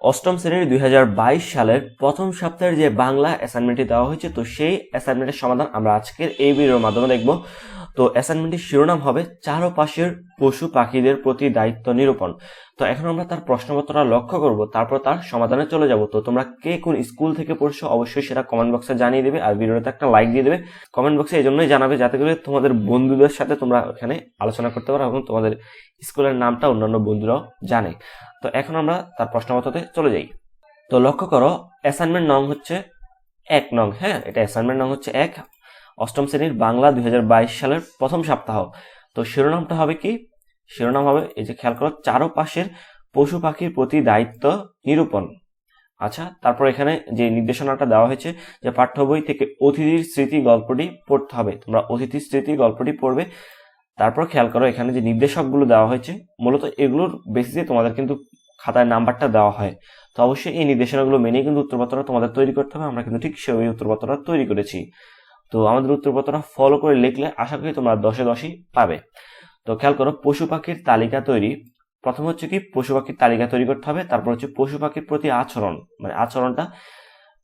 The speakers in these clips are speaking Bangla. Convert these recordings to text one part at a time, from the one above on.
অষ্টম শ্রেণির দুই হাজার বাইশ সালের প্রথম সপ্তাহের যে বাংলা অ্যাসাইনমেন্টটি দেওয়া হয়েছে, তো সেই অ্যাসাইনমেন্টের সমাধান আমরা আজকের এই ভিডিওর মাধ্যমে দেখব। তো অ্যাসাইনমেন্টটির শিরোনাম হবে চারপাশের পশু পাখিদের প্রতি দায়িত্ব নিরূপণ। তো এখন আমরা তার প্রশ্নপত্রটা লক্ষ্য করব, তারপর তার সমাধানে চলে যাব। তো তোমরা কে কোন স্কুল থেকে পড়ছো অবশ্যই সেটা কমেন্ট বক্সে জানিয়ে দেবে আর ভিডিওতে একটা লাইক দিয়ে দেবে। কমেন্ট বক্সে এই জন্যই জানাবে যাতে করে তোমাদের বন্ধুদের সাথে তোমরা এখানে আলোচনা করতে পারো এবং তোমাদের স্কুলের নামটা অন্যান্য বন্ধুরাও জানে। তো এখন আমরা তার প্রশ্নপত্রতে চলে যাই। তো লক্ষ্য করো অ্যাসাইনমেন্ট নং হচ্ছে এক নং হ্যাঁ? এটা অ্যাসাইনমেন্ট নং হচ্ছে এক। অষ্টম শ্রেণির বাংলা দু হাজার বাইশ সালের প্রথম সপ্তাহ। তো শিরোনামটা হবে কি? শিরোনাম হবে, এই যে খেয়াল করো, চারপাশের পশু পাখির প্রতি দায়িত্ব নিরূপণ। আচ্ছা তারপর এখানে যে নির্দেশনাটা দেওয়া হয়েছে যে পাঠ্য বই থেকে অতিথির স্মৃতি গল্পটি পড়তে হবে। তোমরা অতিথির স্মৃতি গল্পটি পড়বে। তারপর খেয়াল করো, এখানে যে নির্দেশকগুলো দেওয়া হয়েছে, মূলত এগুলোর বেসিসে তোমাদের কিন্তু খাতায় নাম্বারটা দেওয়া হয়। তো অবশ্যই এই নির্দেশনাগুলো মেনেই কিন্তু উত্তরপত্রটা তোমাদের তৈরি করতে হবে। আমরা কিন্তু ঠিক সেই উত্তরপত্রটা তৈরি করেছি। তো আমাদের উত্তরপত্রটা ফলো করে লিখলে আশা করি তোমরা দশে দশই পাবে। তো খেয়াল করো, পশু পাখির তালিকা তৈরি। প্রথম হচ্ছে কি, পশু পাখির তালিকা তৈরি করতে হবে। তারপর হচ্ছে পশু পাখির প্রতি আচরণ। মানে আচরণটা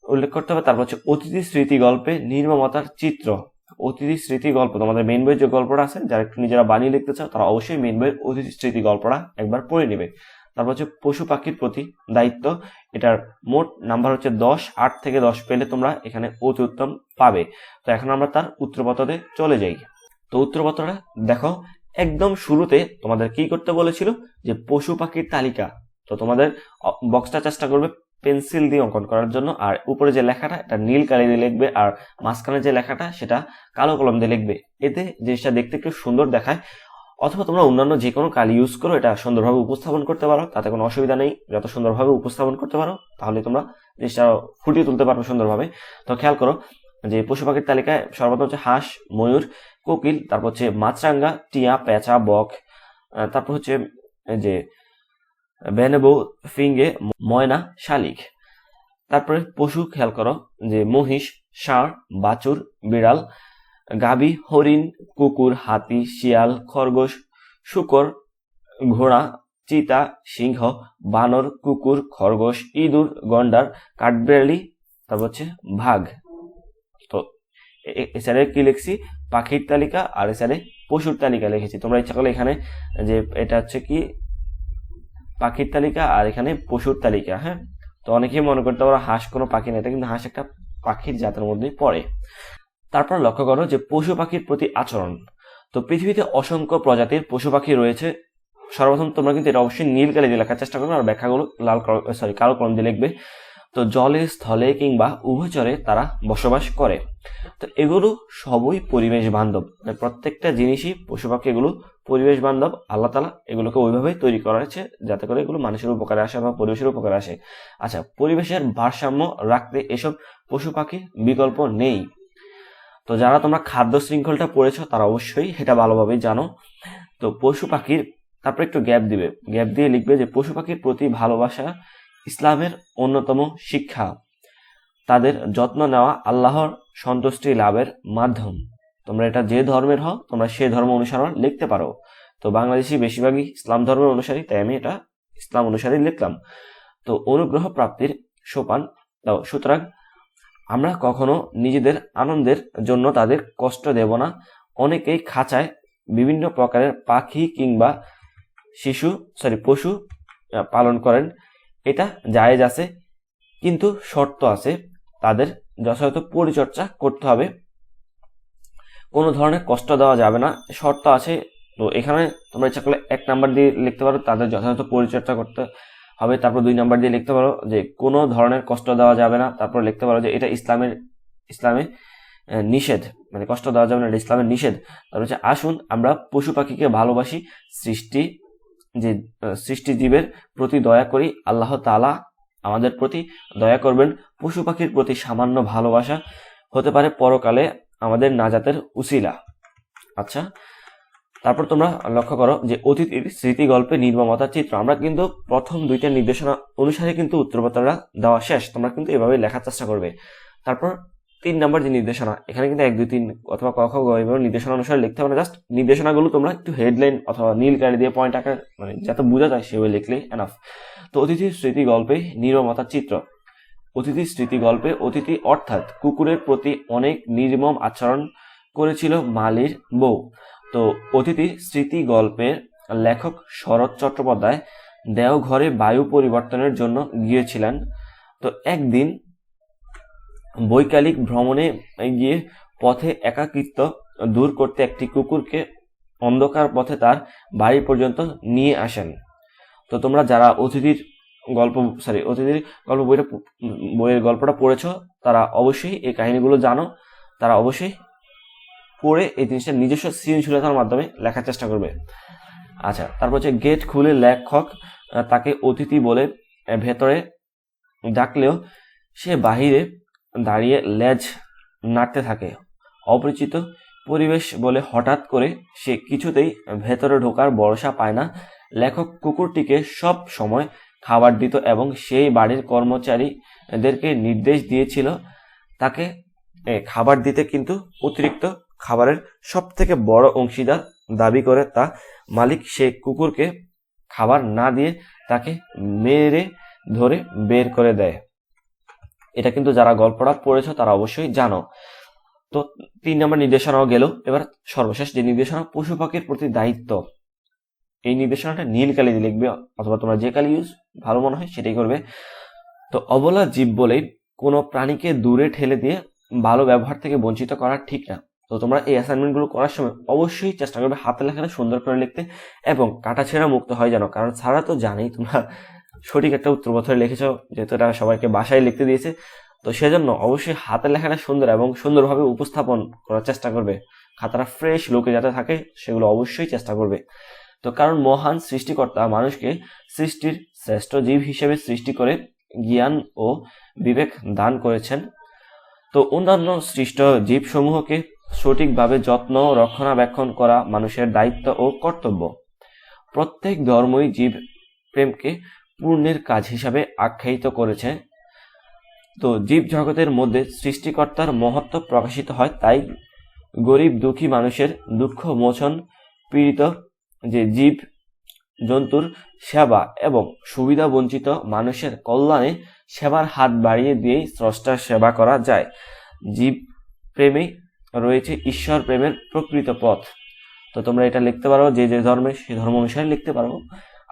উল্লেখ করতে হবে। তারপর হচ্ছে অতিথি স্মৃতি গল্পে নির্মমতার চিত্র। অতিথি স্মৃতি গল্প, তোমাদের মেন বইয়ের যে গল্পটা আছে, যারা একটু নিজেরা বানিয়ে লিখতে চাও, তারা অবশ্যই মেন বইয়ের অতিথি স্মৃতি গল্পটা একবার পড়ে নেবে। তারপর হচ্ছে পশু পাখির প্রতি দায়িত্ব। এটার মোট নাম্বার হচ্ছে দশ, আট থেকে দশ পেলে তোমরা এখানে অতি উত্তম পাবে। তো এখন আমরা তার উত্তরপত্রে চলে যাই। তো উত্তরপত্রটা দেখো, একদম শুরুতে তোমাদের কি করতে বলেছিল? যে পশু পাখির তালিকা। তো তোমাদের বক্সটা চেষ্টা করবে পেন্সিল দিয়ে অঙ্কন করার জন্য। আর উপরে যে লেখাটা, এটা নীল কালি দিয়ে লিখবে। আর মাঝখানে যে লেখাটা, সেটা কালো কলম দিয়ে লিখবে। এতে জিনিসটা দেখতে একটু সুন্দর দেখায়। অথবা তোমরা অন্যান্য যে কোনো কালি ইউজ করো, এটা সুন্দরভাবে উপস্থাপন করতে পারো, তাতে কোনো অসুবিধা নেই। যত সুন্দরভাবে উপস্থাপন করতে পারো, তাহলে তোমরা জিনিসটা ফুটিয়ে তুলতে পারবে সুন্দরভাবে। তো খেয়াল করো যে পশু পাখির তালিকায় সর্বপ্রথম হচ্ছে হাঁস, ময়ূর, কোকিল, তারপর হচ্ছে মাছরাঙ্গা, টিয়া, পেঁচা, বক তারপর হচ্ছে যে বেনেবো, ফিঙ্গে, ময়না, শালিক। তারপরে পশু, খেয়াল করো যে মহিষ, ষাঁড়, বাছুর, বিড়াল গাবি, হরিণ, কুকুর, হাতি, শিয়াল, খরগোশ, শুকর, ঘোড়া, চিতা, সিংহ, বানর, কুকুর, খরগোশ, ইঁদুর, গন্ডার, কাঠবেড়ালি, তারপর হচ্ছে ভাগ। তো এছাড়া কি লিখছি? পাখির তালিকা আর এছাড়া পশুর তালিকা লিখেছি। তোমরা ইচ্ছা করলে এখানে যে এটা হচ্ছে কি? পাখির তালিকা আর এখানে পশুর তালিকা হ্যাঁ? তো অনেকেই মনে করতে পারো হাঁস কোনো পাখি না এটা কিন্তু হাঁস একটা পাখির জাতের মধ্যেই পড়ে। তারপর লক্ষ্য করো যে পশু পাখির প্রতি আচরণ। তো পৃথিবীতে অসংখ্য প্রজাতির পশু পাখি রয়েছে। সর্বপ্রথম তোমরা কিন্তু এটা অবশ্যই নীল কালি দিয়ে লেখার চেষ্টা করবে, আর ব্যাখ্যাগুলো লাল সরি কালো কলম দিয়ে লিখবে। তো জলে, স্থলে কিংবা উভচরে তারা বসবাস করে। তো এগুলো সবই পরিবেশ বান্ধব। মানে প্রত্যেকটা জিনিসই পশু পাখি, এগুলো পরিবেশ বান্ধব। আল্লাহ তালা এগুলোকে ওইভাবেই তৈরি করা হয়েছে যাতে করে এগুলো মানুষের উপকারে আসে বা পরিবেশের উপকারে আসে। আচ্ছা পরিবেশের ভারসাম্য রাখতে এসব পশু পাখির বিকল্প নেই। তো যারা তোমরা খাদ্য শৃঙ্খলটা পড়েছ, তারা অবশ্যই সেটা ভালোভাবেই জানো। তো পশু পাখির, তারপর একটু গ্যাপ দিবে। গ্যাপ দিয়ে লিখবে যে, পশু পাখির প্রতি ভালোবাসা ইসলামের অন্যতম শিক্ষা। তাদের যত্ন নেওয়া আল্লাহর সন্তুষ্টি লাভের মাধ্যম। তোমরা এটা যে ধর্মের হও, তোমরা সে ধর্ম অনুসরণ লিখতে পারো। তো বাংলাদেশি বেশিরভাগই ইসলাম ধর্মের অনুসারী, তাই আমি এটা ইসলাম অনুসারী লিখলাম। তো অনুগ্রহ প্রাপ্তির সোপান সুতরাং আমরা কখনো নিজেদের আনন্দের জন্য তাদের কষ্ট দেব না। অনেকেই খাঁচায় বিভিন্ন প্রকারের পাখি কিংবা শিশু সরি পশু পালন করেন। এটা জায়েজ আছে, কিন্তু শর্ত আছে। তাদের যথাযথ পরিচর্যা করতে হবে। কোনো ধরনের কষ্ট দেওয়া যাবে না, শর্ত আছে। তো এখানে তোমরা ইচ্ছা করলে এক নাম্বার দিয়ে লিখতে পারো, তাদের যথাযথ পরিচর্যা করতে হবে, তারপর দুই নাম্বার দিয়ে লিখতে পারো যে কোনো ধরনের কষ্ট দেওয়া যাবে না। তারপর লিখতে পারো যে এটা ইসলামের, ইসলামে নিষেধ। মানে কষ্ট দেওয়া যাবে না, এটা ইসলামের নিষেধ। তারপর হচ্ছে আসুন, আমরা পশু পাখিকে ভালোবাসি, সৃষ্টি যে সৃষ্টি জীবের প্রতি দয়া করি, আল্লাহ তালা আমাদের প্রতি দয়া করবেন। পশু পাখির প্রতি সামান্য ভালোবাসা হতে পারে পরকালে আমাদের নাজাতের উসিলা। আচ্ছা তারপর তোমরা লক্ষ্য করো যে অতিথির স্মৃতি গল্পে নির্মমতার চিত্র। আমরা কিন্তু প্রথম দুইটা নির্দেশনা অনুসারে কিন্তু উত্তরপত্রটা দেওয়া শেষ। তোমরা কিন্তু এভাবে লেখার চেষ্টা করবে। তারপর তিন নম্বর যে নির্দেশনা, এখানে কিন্তু এক, দুই, তিন অথবা ক, খ, গ এভাবে নির্দেশনা অনুসারে লিখতে হবে না। জাস্ট নির্দেশনাগুলো তোমরা একটু হেডলাইন অথবা নীল কালি দিয়ে পয়েন্ট আকার মানে যাতে বোঝা যায় সেভাবে লিখলে এনাফ তো অতিথির স্মৃতি গল্পে নিরমতার চিত্র। অতিথির স্মৃতি গল্পে অতিথি অর্থাৎ কুকুরের প্রতি অনেক নির্মম আচরণ করেছিল মালির বউ। তো অতিথি স্মৃতি গল্পের লেখক শরৎ চট্টোপাধ্যায় দেওঘরে বায়ু পরিবর্তনের জন্য গিয়েছিলেন। তো একদিন বৈকালিক ভ্রমণে গিয়ে পথে একাকিত্ব দূর করতে একটি কুকুরকে অন্ধকার পথে তার বাড়ি পর্যন্ত নিয়ে আসেন। তো তোমরা যারা অতিথির গল্প সরি অতিথির গল্প বইটা, বইয়ের গল্পটা পড়েছো, তারা অবশ্যই এই কাহিনীগুলো জানো। তারা অবশ্যই পড়ে এই জিনিসটা নিজস্ব সৃজনশীলতার মাধ্যমে লেখার চেষ্টা করবে। আচ্ছা তারপর হচ্ছে গেট খুলে লেখক তাকে অতিথি বলে ভেতরে ডাকলেও সে বাহিরে দাঁড়িয়ে লেজ নাড়তে থাকে। অপরিচিত পরিবেশ বলে হঠাৎ করে সে কিছুতেই ভেতরে ঢোকার ভরসা পায় না। লেখক কুকুরটিকে সব সময় খাবার দিত এবং সেই বাড়ির কর্মচারীদেরকে নির্দেশ দিয়েছিল তাকে খাবার দিতে কিন্তু অতিরিক্ত খাবারের সব থেকে বড় অংশীদার দাবি করে তা মালিক সে কুকুরকে খাবার না দিয়ে তাকে মেরে ধরে বের করে দেয়। এটা কিন্তু যারা গল্পটা পড়েছ তারা অবশ্যই জানো। তো তিন নম্বর নির্দেশনাও গেল। এবার সর্বশেষ যে নির্দেশনা পশু পাখির প্রতি দায়িত্ব। এই নির্দেশনাটা নীল কালি দিয়ে লিখবে অথবা তোমরা যে কালি ইউজ ভালো মনে হয় সেটাই করবে। তো অবলা জীব বলে কোনো প্রাণীকে দূরে ঠেলে দিয়ে ভালো ব্যবহার থেকে বঞ্চিত করা ঠিক না। তো তোমরা এই অ্যাসাইনমেন্টগুলো করার সময় অবশ্যই চেষ্টা করবে হাতে লেখাটা সুন্দর করে লিখতে এবং কাটাছেড়া মুক্ত হয় যেন। কারণ ছাড়া তো জানেই তোমরা সঠিক একটা উত্তর পত্রে লিখেছো, যেহেতু এটা সবাইকে বাসায় লিখতে দিয়েছে। তো সেজন্য অবশ্যই হাতের লেখাটা সুন্দর এবং সুন্দরভাবে উপস্থাপন করার চেষ্টা করবে। খাতাটা ফ্রেশ লোকে যাতে থাকে, সেগুলো অবশ্যই চেষ্টা করবে। তো কারণ মহান সৃষ্টিকর্তা মানুষকে সৃষ্টির শ্রেষ্ঠ জীব হিসেবে সৃষ্টি করে জ্ঞান ও বিবেক দান করেছেন। তো অন্যান্য সৃষ্ট জীবসমূহকে সঠিকভাবে যত্ন, রক্ষণাবেক্ষণ করা মানুষের দায়িত্ব ও কর্তব্য। প্রত্যেক ধর্মই জীব প্রেমকে পূর্ণের কাজ হিসাবে আখ্যায়িত করেছে। তো জীব জগতের মধ্যে সৃষ্টিকর্তার মহত্ব প্রকাশিত হয়, তাই গরিব, দুঃখী মানুষের দুঃখ, মোচন, পীড়িত যে জীব, জন্তুর সেবা এবং সুবিধা বঞ্চিত মানুষের কল্যাণে সেবার হাত বাড়িয়ে দিয়েই স্রষ্টার সেবা করা যায়। জীব প্রেমে রয়েছে ঈশ্বর প্রেমের প্রকৃত পথ। তো তোমরা এটা লিখতে পারো, যে যে ধর্মে, সে ধর্ম অনুসারে লিখতে পারো।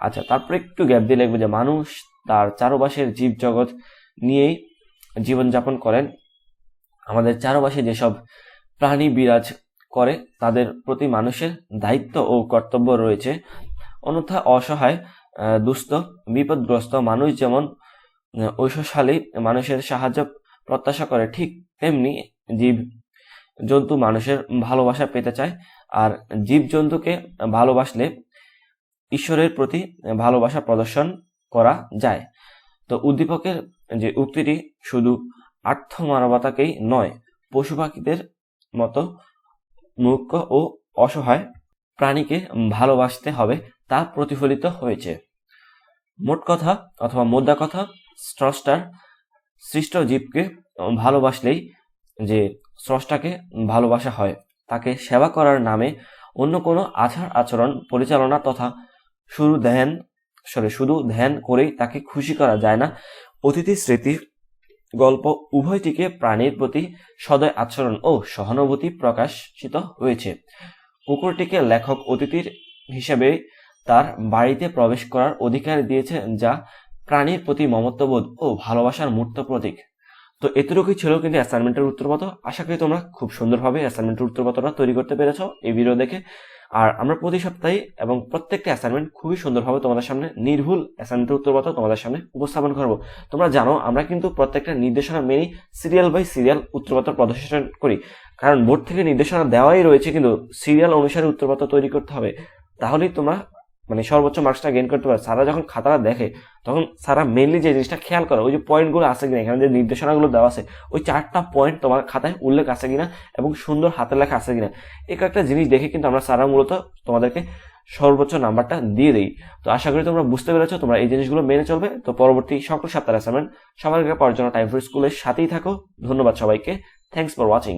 আচ্ছা তারপরে একটু গ্যাপ দিয়ে লিখবে যে মানুষ তার চারপাশের জীব জগৎ নিয়েই জীবনযাপন করেন। আমাদের চারপাশে যেসব প্রাণী বিরাজ করে, তাদের প্রতি মানুষের দায়িত্ব ও কর্তব্য রয়েছে। অন্যথা অসহায় দুস্থ, বিপদগ্রস্ত মানুষ যেমন ঐশ্বশালী মানুষের সাহায্য প্রত্যাশা করে, ঠিক তেমনি জীব জন্তু মানুষের ভালোবাসা পেতে চায়। আর জীব জন্তুকে ভালোবাসলে ঈশ্বরের প্রতি ভালোবাসা প্রদর্শন করা যায়। তো উদ্দীপকের যে উক্তিটি শুধু আর্থ মানবতাকেই নয়, পশু পাখিদের মতো মূর্খ ও অসহায় প্রাণীকে ভালোবাসতে হবে, তা প্রতিফলিত হয়েছে। মোট কথা অথবা মোদ্দা কথা, স্রষ্টার সৃষ্ট জীবকে ভালোবাসলেই যে স্রষ্টাকে ভালোবাসা হয়। তাকে সেবা করার নামে অন্য কোনো আচার আচরণ পরিচালনা তথা শুধু ধ্যান সরি শুধু ধ্যান করেই তাকে খুশি করা যায় না। অতিথি স্মৃতি গল্প উভয়টিকে প্রাণীর প্রতি সদয় আচরণ ও সহানুভূতি প্রকাশিত হয়েছে। কুকুরটিকে লেখক অতিথির হিসেবে তার বাড়িতে প্রবেশ করার অধিকার দিয়েছে যা প্রাণীর প্রতি মমত্ববোধ ও ভালোবাসার মূর্ত প্রতীক। তো এতটুকুই ছিল কিন্তু অ্যাসাইনমেন্টের উত্তরপত্র। আশা করি তোমরা খুব সুন্দরভাবে অ্যাসাইনমেন্টের উত্তরপত্রটা তৈরি করতে পেরেছ এই ভিডিও দেখে। আর আমরা প্রতি সপ্তাহে এবং প্রত্যেকটা অ্যাসাইনমেন্ট খুবই সুন্দরভাবে তোমাদের সামনে নির্ভুল অ্যাসাইনমেন্টের উত্তরপত্র তোমাদের সামনে উপস্থাপন করব। তোমরা জানো, আমরা কিন্তু প্রত্যেকটা নির্দেশনা মেনেই সিরিয়াল বাই সিরিয়াল উত্তরপত্র প্রদর্শন করি। কারণ বোর্ড থেকে নির্দেশনা দেওয়াই রয়েছে কিন্তু সিরিয়াল অনুসারে উত্তরপত্র তৈরি করতে হবে। তাহলেই তোমরা মানে সর্বোচ্চ মার্কসটা গেইন করতে পারো। সারা যখন খাতাটা দেখে, তখন সারা মেনলি যে জিনিসটা খেয়াল করো, ওই যে পয়েন্টগুলো আছে কিনা, এখানে যে নির্দেশনাগুলো দেওয়া আছে, ওই চারটা পয়েন্ট তোমার খাতায় উল্লেখ আছে কিনা এবং সুন্দর হাতে লেখা আছে কিনা, এই কয়েকটা জিনিস দেখে কিন্তু আমরা সারা মূলত তোমাদেরকে সর্বোচ্চ নাম্বারটা দিয়ে দিই। তো আশা করি তোমরা বুঝতে পেরেছ, তোমরা এই জিনিসগুলো মেনে চলবে। তো পরবর্তী সকল সপ্তাহের অ্যাসাইনমেন্ট সবার আগে পাওয়ার জন্য টাইম ফর স্কুলের সাথেই থাকো। ধন্যবাদ সবাইকে। Thanks for watching